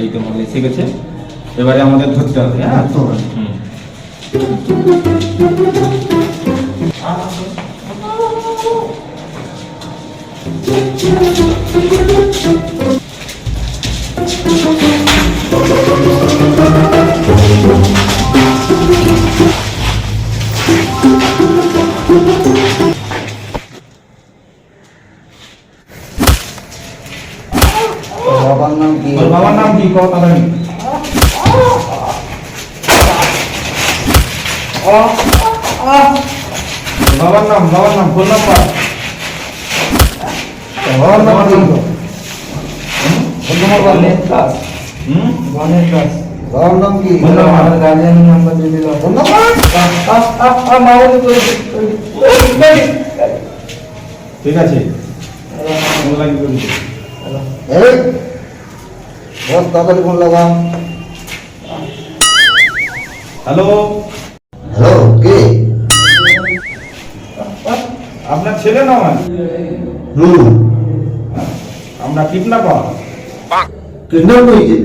এই তো মনে এসে গেছে এবারে আমাদের ধরতে হবে হ্যাঁ তো। হুম। বাবার নাম কি কত তাড়াতাড়ি। তোর বাবার নাম বাবার নাম ফোন নাম্বার। বাবার নাম ফোন নাম্বার বল। দাস হুম? গণেশ দাস বাবার নাম কি? Phone number. আমার নাম্বার দিয়ে দিলাম। Phone number? ঠিক আছে। এই বস তাড়াতাড়ি ফোন লাগাও। হ্যালো হ্যালো কে? আপনার ছেলে নয় হুম আমরা কিডন্যাপার। কিডন্যাপ হয়েছে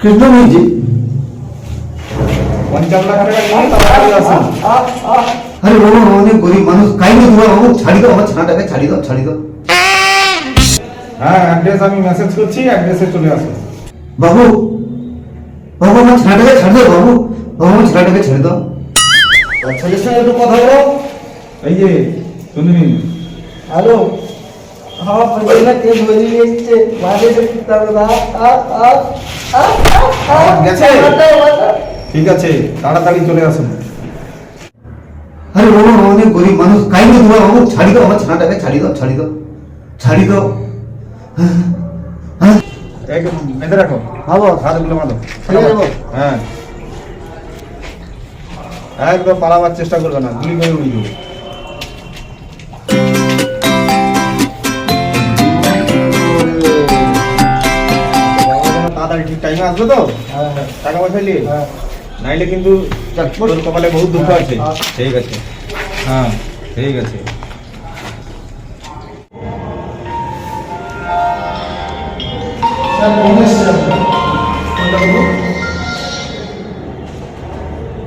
কিডন্যাপ হয়েছে পঞ্চাশ লাখ টাকা আরে বাবা অনেক গরিব মানুষ। কাইনি তোমার বাবু ছাড়ি দাও আমার ছানাটাকে ছাড়ি দাও ছাড়ি দাও। হ্যাঁ অ্যাড্রেস আমি মেসেজ করছি অ্যাড্রেসে চলে আসুন বাবু বাবু আমার ছানাটাকে ছাড় দাও বাবু। বাবু আমার ছানাটাকে ছেড়ে দাও। ছেলের সঙ্গে একটু কথা বলো। এই যে শুনবি হ্যালো। হ্যাঁ কে এসছে। মাঝে না আ আ আ গেছে? ঠিক আছে। তাড়াতাড়ি চলে আসুন আরে বাবা অনেক গরিব মানুষ। কাইনি তোমার বাবু ছাড়ি দাও আমার ছানাটাকে ছাড়ি দাও ছাড়ি দাও ছাড়ি দাও। হ্যাঁ বেঁধে রাখো। হ্যাঁ হাতগুলো। হ্যাঁ। একদম পালাবার চেষ্টা করবে না গুলি করে উড়িয়ে দেবো। তাড়াতাড়ি ঠিক টাইমে আসবে তো? টাকা পয়সা নিয়ে? নাইলে কিন্তু তোর কপালে বহুত দুঃখ আছে। ঠিক আছে। হ্যাঁ ঠিক আছে।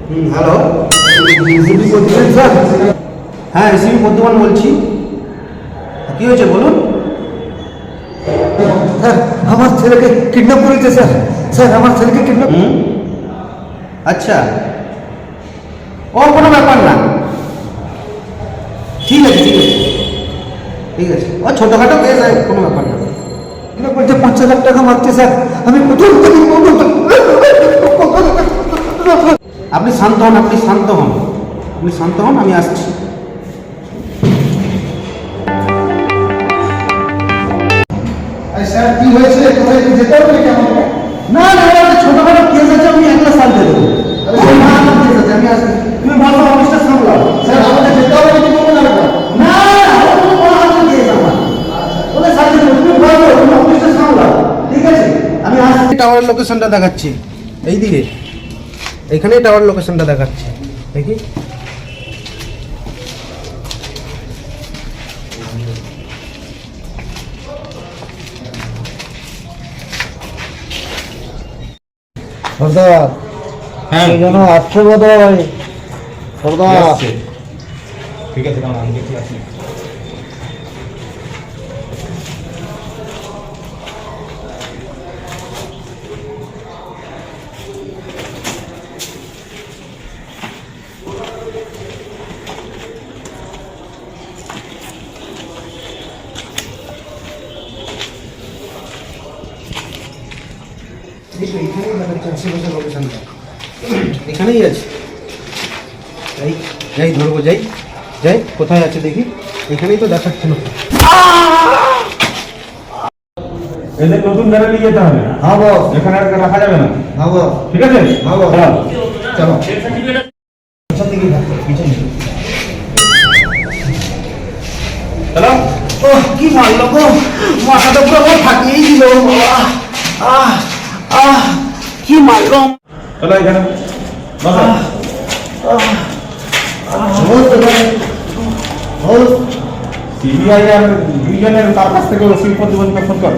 হুম হ্যালো স্যার হ্যাঁ রিসিভি বর্ধমান বলছি। কি হয়েছে বলুন? স্যার আমার ছেলেকে কিডন্যাপ করেছে স্যার। স্যার আমার ছেলেকে কিডন্যাপ আচ্ছা। ওর কোনো ব্যাপার না। ঠিক আছে ঠিক আছে। ঠিক আছে। ও ছোটোখাটো কেস কোনো ব্যাপার না। বলছে পাঁচ হাজার টাকা মারছে স্যার। আমি আপনি শান্ত হন আপনি শান্ত হন। আপনি শান্ত হন আমি আসছি। স্যার কি হয়েছে? কোথায় কি যেতে হবে নাকি না না ছোটখাটো কেস আছে আমি একলা সামলে দেবো আমি আসছি। টাওয়ারের লোকেশনটা দেখাচ্ছি। এই দিকে এখানেই টাওয়ার লোকেশনটা দেখাচ্ছে। দেখি। সর্দার হ্যাঁ। যেন বোধ হয় সর্দার। ঠিক আছে আমি দেখি আসি দেখো, এখানেই দেখাচ্ছে আশেপাশে লোকেশনটা এখানেই আছে। যাই যাই ধরবো যাই যাই কোথায় আছে দেখি। এখানেই তো দেখাচ্ছে এদের নতুন গাড়ি নিয়ে যেতে হবে। হ্যাঁ বস। এখানে আর রাখা যাবে না। হ্যাঁ বস। ঠিক আছে? হ্যাঁ। চলো। পিছন দিকে পিছন দিকে। চলো। ও কি মারলো গো? মাথাটা পুরো ফাটিয়েই দিল। আহ আহ। কি মারলো চলো এখানে বসো ওর সিবিআই আর ডিভিশনের তার কাছ থেকে ওসি প্রতিবন্ধী ফোন কর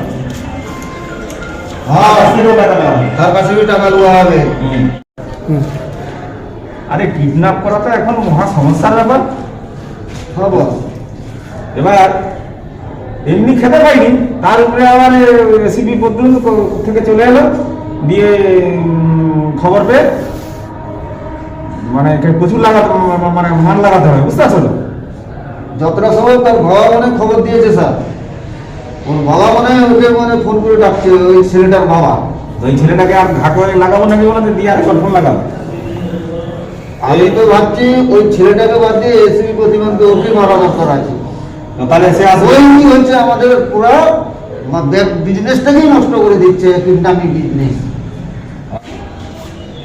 হ্যাঁ তার কাছ টাকা নেওয়া তার কাছে টাকা দেওয়া হবে। আরে কিডন্যাপ করা তো এখন মহা সমস্যার ব্যাপার হ্যাঁ বল এবার এমনি খেতে পাইনি তার উপরে আবার রেসিপি পর্যন্ত থেকে চলে এলো দিয়ে খবর পেয়ে মানে প্রচুর লাগাতে মানে মান লাগাতে হবে বুঝতে পারছ যতটা সময় তার বাবা মানে খবর দিয়েছে স্যার। ওর বাবা মানে ওকে মানে ফোন করে ডাকছে ওই ছেলেটার বাবা। ওই ছেলেটাকে আর ঘাট করে লাগাবো নাকি বলে দিয়ে আর ফোন লাগাবো? আমি তো ভাবছি ওই ছেলেটাকে বাদ দিয়ে এসিবি প্রতিমানকে ওকে মারা দরকার আছে। তাহলে সে আসবে। ওই হচ্ছে আমাদের পুরো বিজনেসটাকেই নষ্ট করে দিচ্ছে কিডন্যাপিং বিজনেস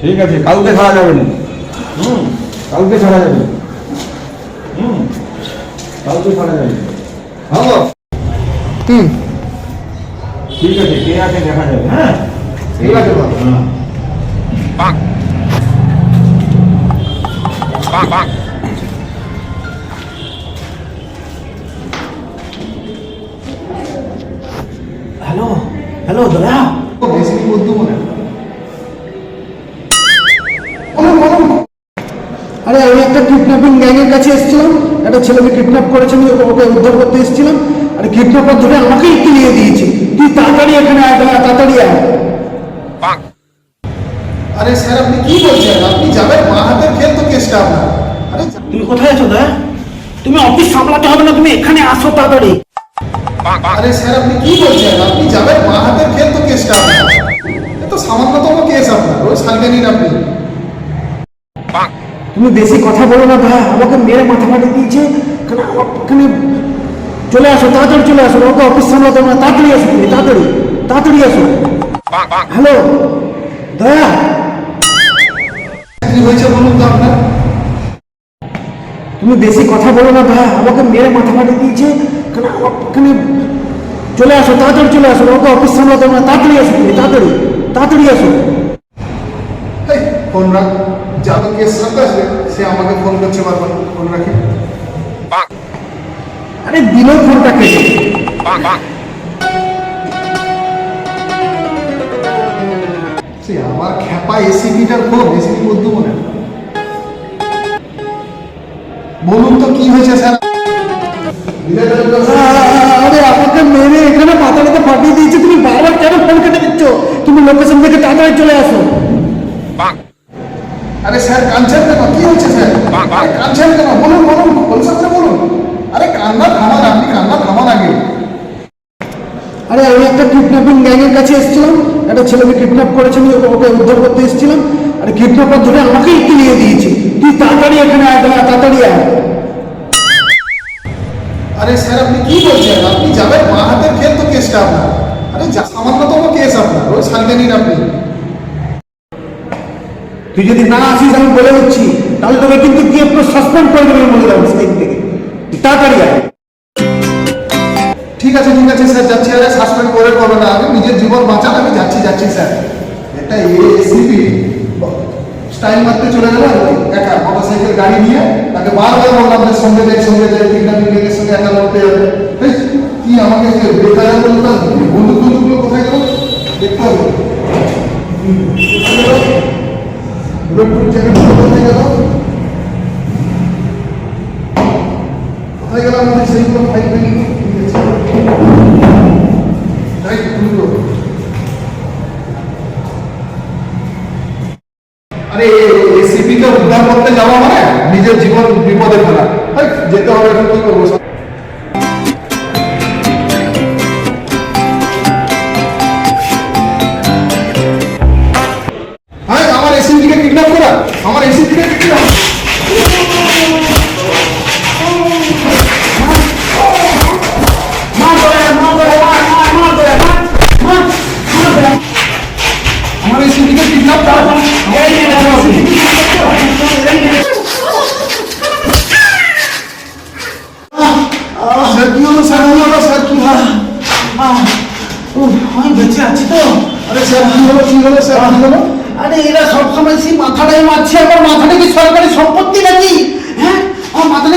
ঠিক আছে কাউকে ছাড়া যাবে না হুম কাউকে ছাড়া যাবে না। হুম কাউকে ছাড়া যাবে না। হব হুম ঠিক আছে কে আছে দেখা যাবে হ্যাঁ ঠিক আছে বাবা হ্যাঁ হ্যালো হ্যালো দাদা বেশি বুদ্ধি মনে আরে কিডন্যাপিং গ্যাংয়ের কাছে এসেছিলাম। একটা ছেলেকে কিডন্যাপ করেছে আমি ওকে উদ্ধার করতে এসেছিলাম। আর কিডন্যাপার ধরে আমাকেই নিয়ে দিয়েছে। তুই তাড়াতাড়ি এখানে আয় দাদা, তাড়াতাড়ি আয়। আরে স্যার আপনি কি বলছেন? আপনি যাবেন মা হাতের খেল তো কেসটা আপনার। আরে তুমি কোথায় আছো দাদা? তুমি অফিস সামলাতে হবে না তুমি এখানে আসো তাড়াতাড়ি। আরে স্যার আপনি কি বলছেন? আপনি যাবেন মা হাতের খেল তো কেসটা আপনার। এ তো সামান্যতম কেস আপনার ওই নিন আপনি। তুমি বেশি কথা বলো না দাদা আমাকে মেরে মাথা ফাটিয়ে দিয়েছে। কারণ আমার চলে আসো তাড়াতাড়ি চলে আসো ওকে অফিস সামলাতে না তাড়াতাড়ি আসো তুমি তাড়াতাড়ি তাড়াতাড়ি আসো। হ্যালো দয়া। কি হয়েছে বলুন তো আপনার? তুমি বেশি কথা বলো না দাদা আমাকে মেরে মাথা ফাটিয়ে দিয়েছে। কারণ আমার চলে আসো তাড়াতাড়ি চলে আসো ওকে অফিস সামলাতে না তাড়াতাড়ি আসো তুমি তাড়াতাড়ি তাড়াতাড়ি আসো। ফোন রাখ। যাদের কেস আসবে সে আমাকে ফোন করছে বারবার ফোন রাখি। আরে ফোনটা কেটে আমার খ্যাপা এসিপিটার ফোন এসিপি মনে বলুন তো কি হয়েছে স্যার? আরে আমাকে মেরে এখানে মাথাটাতে ফাটিয়ে দিয়েছে তুমি বারবার কেন ফোন কেটে দিচ্ছ? তুমি লোকেশন থেকে তাড়াতাড়ি চলে আসো। আরে স্যার কাঁদছেন কেন কি হয়েছে স্যার? কাঁদছেন কেন বলুন বলুন বলছেন বলুন। আরে কান্না থামান আপনি কান্না থামান আগে। আরে আমি একটা কিডন্যাপিং গ্যাংয়ের কাছে এসেছিলাম। একটা ছেলেকে কিডন্যাপ করেছে আমি ওকে উদ্ধার করতে এসেছিলাম। আর কিডন্যাপার ধরে আমাকেই একটু নিয়ে দিয়েছে। তুই তাড়াতাড়ি এখানে আয় দাদা, তাড়াতাড়ি আয়। আরে স্যার আপনি কি বলছেন? আপনি যাবেন মা হাতের খেল তো কেসটা আপনার। আরে যা সামান্যতম কেস আপনার। ওই সামনে নিন আপনি। তুই যদি না আসিস, আমি বলে দিচ্ছি। তাহলে তোকে কিন্তু গিয়ে পুরো সাসপেন্ড করে দেবে বলে দেবো সেই থেকে। তাড়াতাড়ি আয়। ঠিক আছে ঠিক আছে, স্যার, যাচ্ছি। আরে সাসপেন্ড করে করবে না। আমি নিজের জীবন বাঁচান। আমি যাচ্ছি যাচ্ছি, স্যার। একটা এসিপি স্টাইল মারতে চলে গেল একা মোটর সাইকেল গাড়ি নিয়ে, তাকে বারবার বললাম যে সঙ্গে যাই সঙ্গে যাই। নিজের জীবন বিপদে ফেলা যেতে হবে কি করব? হলো আরে এরা সবসময় সেই মাথাটাই মারছে আমার মাথাটা কি সরকারি সম্পত্তি নাকি? হ্যাঁ? আমার মাথাটা